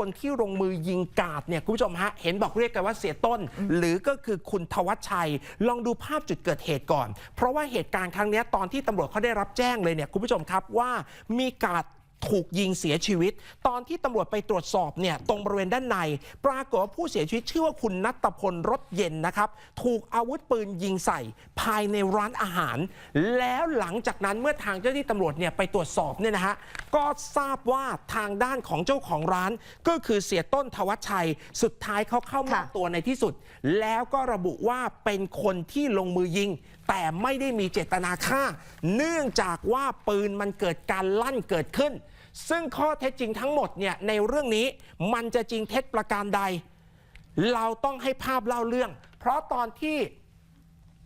คนที่ลงมือยิงกาดเนี่ยคุณผู้ชมฮะเห็นบอกเรียกกันว่าเสียต้น หรือก็คือคุณทวัชชัย ลองดูภาพจุดเกิดเหตุก่อน เพราะว่าเหตุการณ์ครั้งนี้ตอนที่ตำรวจเขาได้รับแจ้งเลยเนี่ยคุณผู้ชมครับว่ามีกาด ถูกยิงเสียชีวิต ตอนที่ตำรวจไปตรวจสอบเนี่ยตรงบริเวณด้านใน ปรากฏว่าผู้เสียชีวิตชื่อว่าคุณนัตพลรถเย็นนะครับ ถูกอาวุธปืนยิงใส่ ภายในร้านอาหาร แล้วหลังจากนั้นเมื่อทางเจ้าหน้าที่ตำรวจเนี่ยไปตรวจสอบเนี่ยนะฮะก็ทราบว่าทางด้านของเจ้าของร้าน ก็คือเสียต้นทวัชชัย สุดท้ายเขาเข้ามอบตัวในที่สุด แล้วก็ระบุว่าเป็นคนที่ลงมือยิง แต่ไม่ได้มีเจตนาฆ่า เนื่องจากว่าปืนมันเกิดการลั่นเกิดขึ้น ซึ่งข้อเท็จจริงทั้งหมดเนี่ยในเรื่องนี้มันจะจริงเท็จประการใด เราต้องให้ภาพเล่าเรื่อง เพราะตอนที่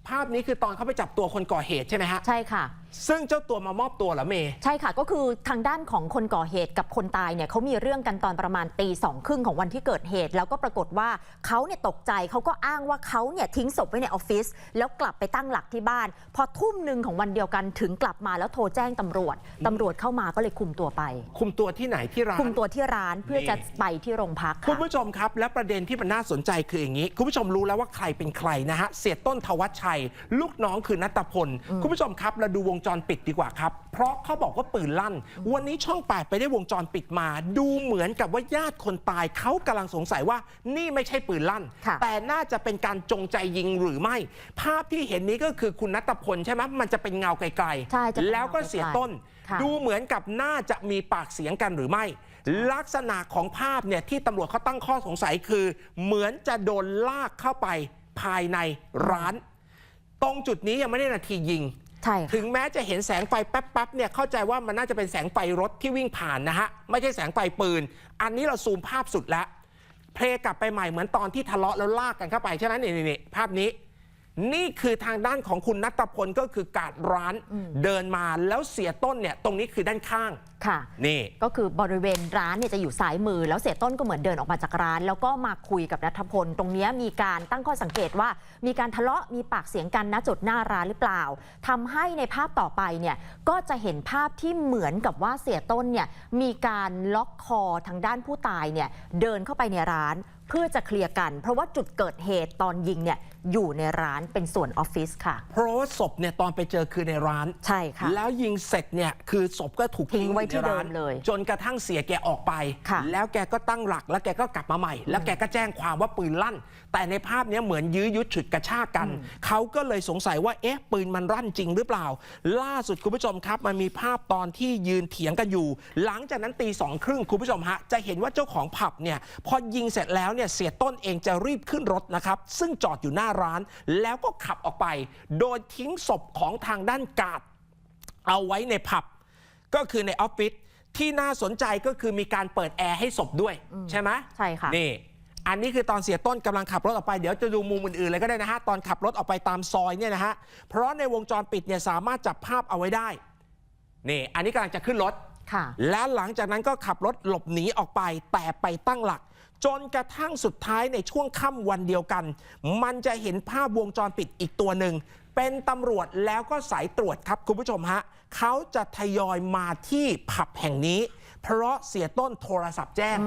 ภาพนี้คือตอนเขาไปจับตัวคนก่อเหตุใช่ไหมฮะ ใช่ค่ะ ซึ่งเจ้าตัวมามอบตัวเหรอเมย์ ใช่ค่ะ ก็คือทางด้านของคนก่อเหตุกับคนตายเนี่ยเขามีเรื่องกันตอนประมาณตีสองครึ่งของวันที่เกิดเหตุ แล้วก็ปรากฏว่าเขาเนี่ยตกใจเขาก็อ้างว่าเขาเนี่ยทิ้งศพไว้ในออฟฟิศแล้วกลับไปตั้งหลักที่บ้าน พอทุ่มหนึ่งของวันเดียวกันถึงกลับมาแล้วโทรแจ้งตำรวจตำรวจเข้ามาก็เลยคุมตัวไป คุมตัวที่ไหนที่ร้าน คุมตัวที่ร้านเพื่อจะไปที่โรงพักคุณค่ะผู้ชมครับ และประเด็นที่มันน่าสนใจคืออย่างนี้ คุณผู้ชมรู้แล้วว่าใครเป็นใครนะฮะเสียต้นทวัชชัย ลูกน้องคือนัตพล คุณผู้ชมครับเราดูวงจรปิดดีกว่าครับ เพราะเขาบอกว่าปืนลั่น วันนี้ช่อง8ไปได้วงจรปิดมา ดูเหมือนกับว่าญาติคนตายเขากำลังสงสัยว่านี่ไม่ใช่ปืนลั่นค่ะแต่น่าจะเป็นการจงใจยิงหรือไม่ ภาพที่เห็นนี้ก็คือคุณนัตพลใช่ไหมมันจะเป็นเงาไกลใช่จะเป็นๆแล้วก็เสียต้นค่ะดูเหมือนกับน่าจะมีปากเสียงกันหรือไม่ ลักษณะของภาพเนี่ยที่ตำรวจเขาตั้งข้อสงสัยคือ เหมือนจะโดนลากเข้าไปภายในร้าน ตรงจุดนี้ยังไม่ได้นาทียิง ใช่ถึงแม้จะเห็นแสงไฟแป๊บๆเนี่ยเข้าใจว่ามันน่าจะเป็นแสงไฟรถที่วิ่งผ่านนะฮะไม่ใช่แสงไฟปืน อันนี้เราซูมภาพสุดแล้วเพลย์กลับไปใหม่เหมือนตอนที่ทะเลาะแล้วลากกันเข้าไปใช่ไหมนี่นี่ภาพนี้ นี่คือทางด้านของคุณนัตพลก็คือกาดร้านเดินมาแล้วเสียต้นเนี่ยตรงนี้คือด้านข้างค่ะนี่ก็คือบริเวณร้านเนี่ยจะอยู่ซ้ายมือ แล้วเสียต้นก็เหมือนเดินออกมาจากร้าน แล้วก็มาคุยกับนัทพล ตรงเนี้ยมีการตั้งข้อสังเกตว่า มีการทะเลาะมีปากเสียงกันณจุดหน้าร้านหรือเปล่าทำให้ในภาพต่อไปเนี่ยก็จะเห็นภาพที่เหมือนกับว่าเสียต้นเนี่ยมีการล็อกคอทางด้านผู้ตายเนี่ยเดินเข้าไปในร้านเพื่อจะเคลียร์กัน เพราะว่าจุดเกิดเหตุตอนยิงเนี่ย อยู่ในร้านเป็นส่วนออฟฟิศค่ะ เพราะว่าศพเนี่ยตอนไปเจอคือในร้าน ใช่ค่ะ แล้วยิงเสร็จเนี่ยคือศพก็ถูกทิ้งไว้ที่ในร้านเดิมเลย จนกระทั่งเสียแกออกไป ค่ะแล้วแกก็ตั้งหลักแล้วแกก็กลับมาใหม่ แล้วแกก็แจ้งความว่าปืนลั่น แต่ในภาพเนี้ยเหมือนยื้อยุดฉุดกระชากกัน เขาก็เลยสงสัยว่าเอ๊ะปืนมันลั่นจริงหรือเปล่า ล่าสุดคุณผู้ชมครับ มันมีภาพตอนที่ยืนเถียงกันอยู่ หลังจากนั้นตีสองครึ่งคุณผู้ชมฮะจะเห็นว่าเจ้าของผับเนี่ยพอยิงเสร็จแล้วเนี่ยเสียต้นเองจะรีบขึ้นรถนะครับซึ่งจอดอยู่หน้าร้าน แล้วก็ขับออกไป โดยทิ้งศพของทางด้านกาดเอาไว้ในผับ ก็คือในออฟฟิศที่น่าสนใจก็คือมีการเปิดแอร์ให้ศพด้วย ใช่ไหมใช่ค่ะนี่อันนี้คือตอนเสียต้นกำลังขับรถออกไปเดี๋ยวจะดูมุมอื่นๆเลยก็ได้นะฮะตอนขับรถออกไปตามซอยเนี่ยนะฮะเพราะในวงจรปิดเนี่ยสามารถจับภาพเอาไว้ได้นี่อันนี้กำลังจะขึ้นรถค่ะและหลังจากนั้นก็ขับรถหลบหนีออกไปแต่ไปตั้งหลัก จนกระทั่งสุดท้ายในช่วงค่ำวันเดียวกัน มันจะเห็นภาพวงจรปิดอีกตัวหนึ่ง เป็นตำรวจแล้วก็สายตรวจครับคุณผู้ชมฮะเขาจะทยอยมาที่ผับแห่งนี้ เพราะเสียต้นโทรศัพท์แจ้ง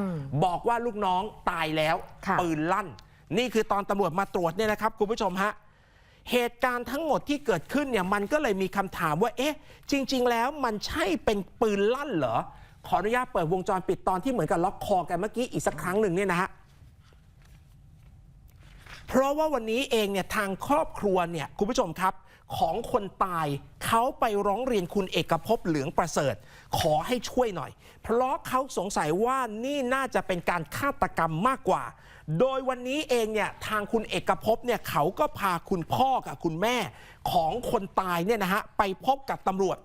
บอกว่าลูกน้องตายแล้วค่ะปืนลั่น นี่คือตอนตำรวจมาตรวจเนี่ยนะครับคุณผู้ชมฮะเหตุการณ์ทั้งหมดที่เกิดขึ้นเนี่ยมันก็เลยมีคำถามว่า เอ๊ะ จริง ๆ แล้วมันใช่เป็นปืนลั่นเหรอ ขออนุญาตเปิดวงจรปิดตอนที่เหมือนกับล็อกคอกันเมื่อกี้อีกสักครั้งหนึ่งเนี่ยนะฮะเพราะว่าวันนี้เองเนี่ยทางครอบครัวเนี่ยคุณผู้ชมครับ ของคนตายเขาไปร้องเรียนคุณเอกภพเหลืองประเสริฐ ขอให้ช่วยหน่อย เพราะเขาสงสัยว่านี่น่าจะเป็นการฆาตกรรมมากกว่า โดยวันนี้เองเนี่ยทางคุณเอกภพเนี่ยเขาก็พาคุณพ่อกับคุณแม่ของคนตายเนี่ยนะฮะไปพบกับตำรวจ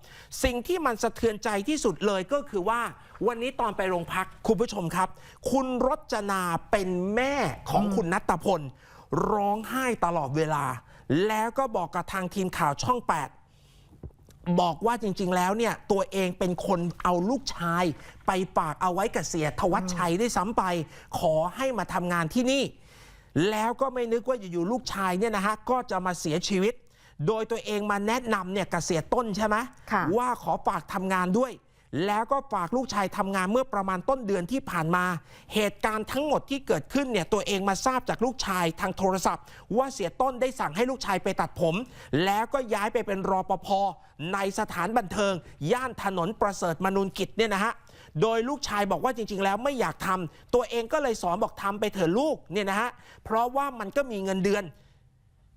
สิ่งที่มันสะเทือนใจที่สุดเลยก็คือว่า วันนี้ตอนไปโรงพักคุณผู้ชมครับ คุณรจนาเป็นแม่ของคุณนัตพลร้องไห้ตลอดเวลา แล้วก็บอกกับทางทีมข่าวช่อง 8 บอกว่าจริง ๆ แล้วเนี่ย ตัวเองเป็นคนเอาลูกชาย ไปฝากเอาไว้กับเสียทวัชชัยด้วยซ้ำไป ขอให้มาทำงานที่นี่ แล้วก็ไม่นึกว่าอยู่ๆลูกชายเนี่ยนะฮะก็จะมาเสียชีวิต โดยตัวเองมาแนะนำเนี่ยกับเสียต้นใช่ไหมค่ะว่าขอฝากทำงานด้วย แล้วก็ฝากลูกชายทำงานเมื่อประมาณต้นเดือนที่ผ่านมา เหตุการณ์ทั้งหมดที่เกิดขึ้นเนี่ยตัวเองมาทราบจากลูกชายทางโทรศัพท์ ว่าเสียต้นได้สั่งให้ลูกชายไปตัดผม แล้วก็ย้ายไปเป็นรอปภในสถานบันเทิง ย่านถนนประเสริฐมนูนกิจเนี่ยนะฮะโดยลูกชายบอกว่าจริง ๆ แล้วไม่อยากทำตัวเองก็เลยสอนบอกทำไปเถอะลูกเนี่ยนะฮะเพราะว่ามันก็มีเงินเดือน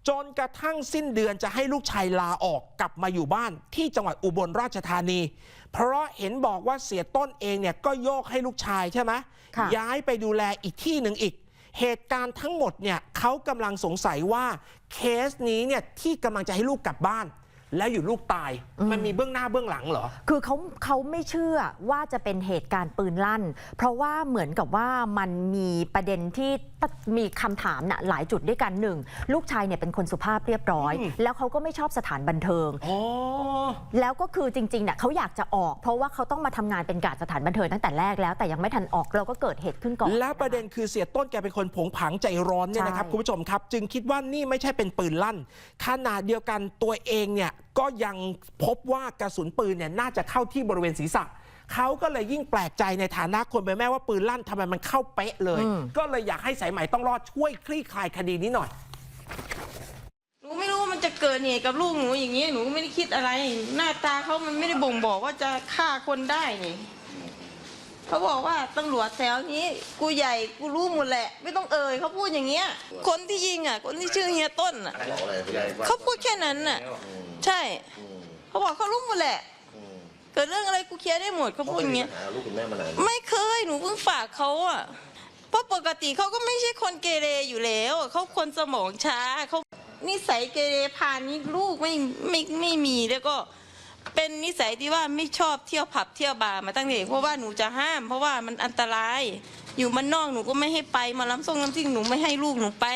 จนกระทั่งสิ้นเดือนจะให้ลูกชายลาออกกลับมาอยู่บ้านที่จังหวัดอุบลราชธานี เพราะเห็นบอกว่าเสียต้นเองเนี่ยก็โยกให้ลูกชายใช่ไหมค่ะย้ายไปดูแลอีกที่หนึ่งอีก เหตุการณ์ทั้งหมดเนี่ยเขากำลังสงสัยว่าเคสนี้เนี่ยที่กำลังจะให้ลูกกลับบ้าน แล้วอยู่ลูกตาย มันมีเบื้องหน้าเบื้องหลังเหรอ คือเขาเขาไม่เชื่อว่าจะเป็นเหตุการณ์ปืนลั่น เพราะว่าเหมือนกับว่ามันมีประเด็นที่ มีคำถามน่ะหลายจุดด้วยกันหนึ่งลูกชายเนี่ยเป็นคนสุภาพเรียบร้อยอืมแล้วเขาก็ไม่ชอบสถานบันเทิงอ๋อแล้วก็คือจริงๆเนี่ยเขาอยากจะออก เพราะว่าเขาต้องมาทำงานเป็นการสถานบันเทิงตั้งแต่แรกแล้วแต่ยังไม่ทันออกเราก็เกิดเหตุขึ้นก่อนแล้วประเด็นคือเสียต้นแกเป็นคนผงผางใจร้อนเนี่ยนะครับใช่คุณผู้ชมครับ จึงคิดว่านี่ไม่ใช่เป็นปืนลั่นขนาดเดียวกันตัวเองเนี่ยก็ยังพบว่ากระสุนปืนเนี่ยน่าจะเข้าที่บริเวณศีรษะ เขาก็เลยยิ่งแปลกใจในฐานะคนเป็นแม่ว่าปืนลั่นทำไมมันเข้าเป๊ะเลยอืมก็เลยอยากให้สายไหมต้องรอดช่วยคลี่คลายคดีนี้หน่อยหนูไม่รู้ว่ามันจะเกิดเหตุกับลูกหนูอย่างนี้หนูก็ไม่ได้คิดอะไร หน้าตาเขามันไม่ได้บ่งบอกว่าจะฆ่าคนได้นี่เขาบอกว่าตำรวจแถวนี้ กูใหญ่กูรู้หมดแหละ ไม่ต้องเอ่ยเขาพูดอย่างเงี้ย คนที่ยิงอะ คนที่ชื่อเฮียต้นอะเขาพูดแค่นั้นน่ะ ใช่ เขาบอกเขารู้หมดแหละ เกิดเรื่องอะไรกูเคลียร์ได้หมดเขาพูดอย่างเงี้ยหาลูกคุณแม่มานานไม่เคยหนูเพิ่งฝากเขาอะเพราะปกติเขาก็ไม่ใช่คนเกเรอยู่แล้วเขาคนสมองช้าเขานิสัยเกเรพานี้ลูกไม่ไม่ไม่มีแล้วก็เป็นนิสัยที่ว่าไม่ชอบเที่ยวผับเที่ยวบาร์มาตั้งแต่เด็กเพราะว่าหนูจะห้าม เพราะว่ามันอันตราย อยู่มันนอกหนูก็ไม่ให้ไปมาล้ำส่งล้ำซิ่งหนูไม่ให้ลูกหนูไป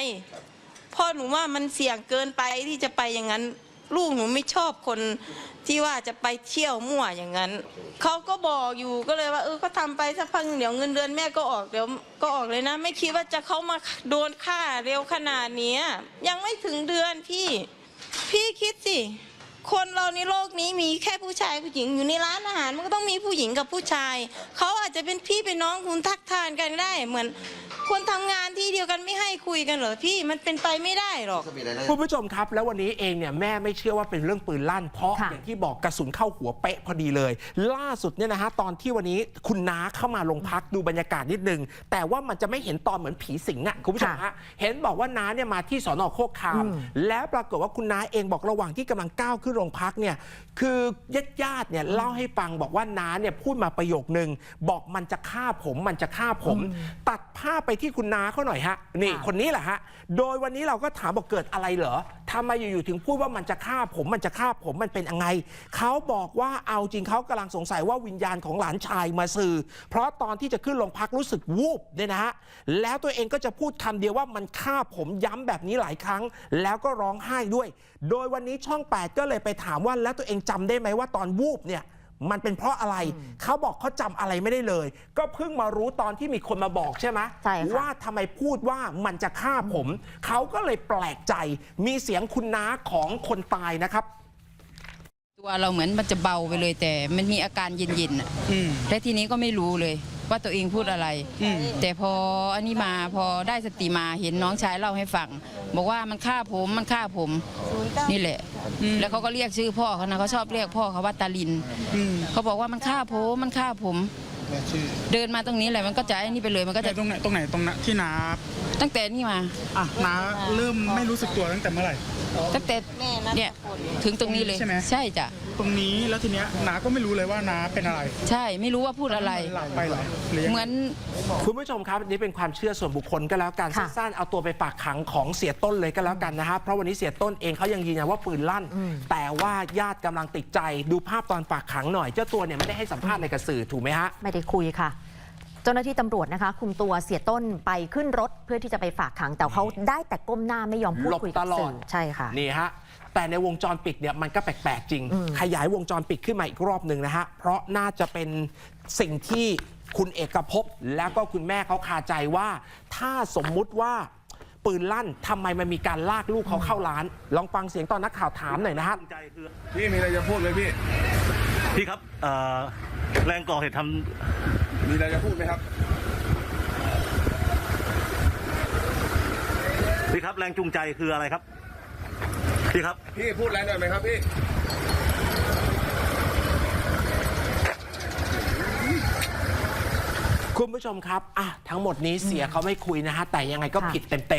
เพราะหนูว่ามันเสี่ยงเกินไปที่จะไปอย่างนั้น ลูกหนูไม่ชอบคนที่ว่าจะไปเที่ยวมั่วอย่างนั้นเขาก็บอกอยู่ก็เลยว่าเออก็ทำไปสักพักเดี๋ยวเงินเดือนแม่ก็ออกเดี๋ยวก็ออกเลยนะ ไม่คิดว่าจะเขามาโดนฆ่าเร็วขนาดนี้ยังไม่ถึงเดือนพี่ พี่คิดสิ คนเราในโลกนี้มีแค่ผู้ชายผู้หญิงอยู่ในร้านอาหารมันก็ต้องมีผู้หญิงกับผู้ชาย เขาอาจจะเป็นพี่เป็นน้องคุณทักทานกันได้ เหมือนคนทำงานที่เดียวกันไม่ให้คุยกันเหรอพี่มันเป็นไปไม่ได้หรอกก็มีรายได้คุณผู้ชมครับ แล้ววันนี้เองเนี่ยแม่ไม่เชื่อว่าเป็นเรื่องปืนลั่นเพราะค่ะอย่างที่บอกกระสุนเข้าหัวเป๊ะพอดีเลย ล่าสุดเนี่ยนะฮะตอนที่วันนี้คุณน้าเข้ามาลงพักดูบรรยากาศนิดนึง แต่ว่ามันจะไม่เห็นตอนเหมือนผีสิงอะคุณผู้ชมฮะเห็นบอกว่าน้าเนี่ยมาที่สอนอโคกคาม แล้วปรากฏว่าคุณน้าเองบอกระหว่างที่กำลังก้าวขึ้นโรงพักเนี่ยคือญาติญาติๆเนี่ยเล่าให้ฟังบอกว่าน้าเนี่ยพูดมาประโยคนึง บอกมันจะฆ่าผมมันจะฆ่าผม ตัดภาพไปที่คุณน้าเขาหน่อยฮะนี่ค่ะคนนี้แหละฮะโดยวันนี้เราก็ถามบอกเกิดอะไรเหรอ ทำไมอยู่ๆถึงพูดว่ามันจะฆ่าผมมันจะฆ่าผมมันเป็นยังไงเขาบอกว่าเอาจริงเขากำลังสงสัยว่าวิญญาณของหลานชายมาสื่อ เพราะตอนที่จะขึ้นโรงพักรู้สึกวูบเนี่ยนะฮะแล้วตัวเองก็จะพูดคำเดียวว่ามันฆ่าผมย้ำแบบนี้หลายครั้ง แล้วก็ร้องไห้ด้วย โดยวันนี้ช่อง 8 ก็เลยไปถามว่าแล้วตัวเองจำได้ไหมว่าตอนวูบเนี่ย มันเป็นเพราะอะไร เขาบอกเขาจำอะไรไม่ได้เลย ก็เพิ่งมารู้ตอนที่มีคนมาบอกใช่ไหมใช่ค่ะว่าทำไมพูดว่ามันจะฆ่าผม เขาก็เลยแปลกใจ มีเสียงคุณน้าของคนตายนะครับ ตัวเราเหมือนมันจะเบาไปเลยแต่มันมีอาการเย็นๆอะและทีนี้ก็ไม่รู้เลยว่าตัวเองพูดอะไร แต่พออันนี้มาพอได้สติมาเห็นน้องชายเล่าให้ฟัง บอกว่ามันฆ่าผมมันฆ่าผม นี่แหละ แล้วเขาก็เรียกชื่อพ่อเขานะเขาชอบเรียกพ่อเขาว่าตาลินเขาบอกว่ามันฆ่าผมมันฆ่าผมแม่ชื่อเดินมาตรงนี้แหละมันก็จะไอ้นี่ไปเลยมันก็แต่จะตรงไหนตรงไหนตรงนั้นที่น้าตั้งแต่นี่มาอะน้าเริ่มไม่รู้สึกตัวตั้งแต่เมื่อไหร่ตั้งแต่แม่นัทเนี่ยพลถึงตรงนี้เลยใช่ไหมใช่จ้ะ ตรงนี้แล้วทีเนี้ยน้าก็ไม่รู้เลยว่าน้าเป็นอะไรใช่ไม่รู้ว่าพูดอะไร หลับไปเหรอหรือยังเหไง มือน คุณผู้ชมครับอันนี้เป็นความเชื่อส่วนบุคคลก็แล้วกันค่ะสั้นๆเอาตัวไปฝากขังของเสียต้นเลยก็แล้วกันนะครับเพราะวันนี้เสียต้นเองเขายังยืนยันว่าปืนลั่น แต่ว่าญาติกำลังติดใจดูภาพตอนฝากขังหน่อย เจ้าตัวเนี่ยไม่ได้ให้สัมภาษณ์ในกระสื่อถูกไหมฮะ ไม่ได้คุยค่ะเจ้าหน้าที่ตำรวจนะคะ คุมตัวเสียต้นไปขึ้นรถเพื่อที่จะไปฝากขัง แต่เขาได้แต่ก้มหน้าไม่ยอมพูดหลบคุยกับตลอดสื่อใช่ค่ะ นี่ฮะ แต่ในวงจรปิดเนี่ยมันก็แปลกๆจริง อืม ขยายวงจรปิดขึ้นมาอีกรอบหนึ่งนะฮะ เพราะน่าจะเป็นสิ่งที่คุณเอกภพแล้วก็คุณแม่เขาคาใจว่า ถ้าสมมุติว่าปืนลั่นทำไมมันมีการลากลูกเขาเข้าร้าน ลองฟังเสียงตอนนักข่าวถามหน่อยนะฮะ ใจคือพี่มีอะไรจะพูดไหมพี่ พี่ครับเอ่อแรงก่อเหตุทำ มีอะไรจะพูดไหมครับพี่ครับแรงจูงใจคืออะไรครับพี่ครับ พี่พูดอะไรหน่อยไหมครับพี่คุณผู้ชมครับอะทั้งหมดนี้เสียเขาไม่คุยนะฮะ แต่ยังไงก็ค่ะผิดเต็มๆ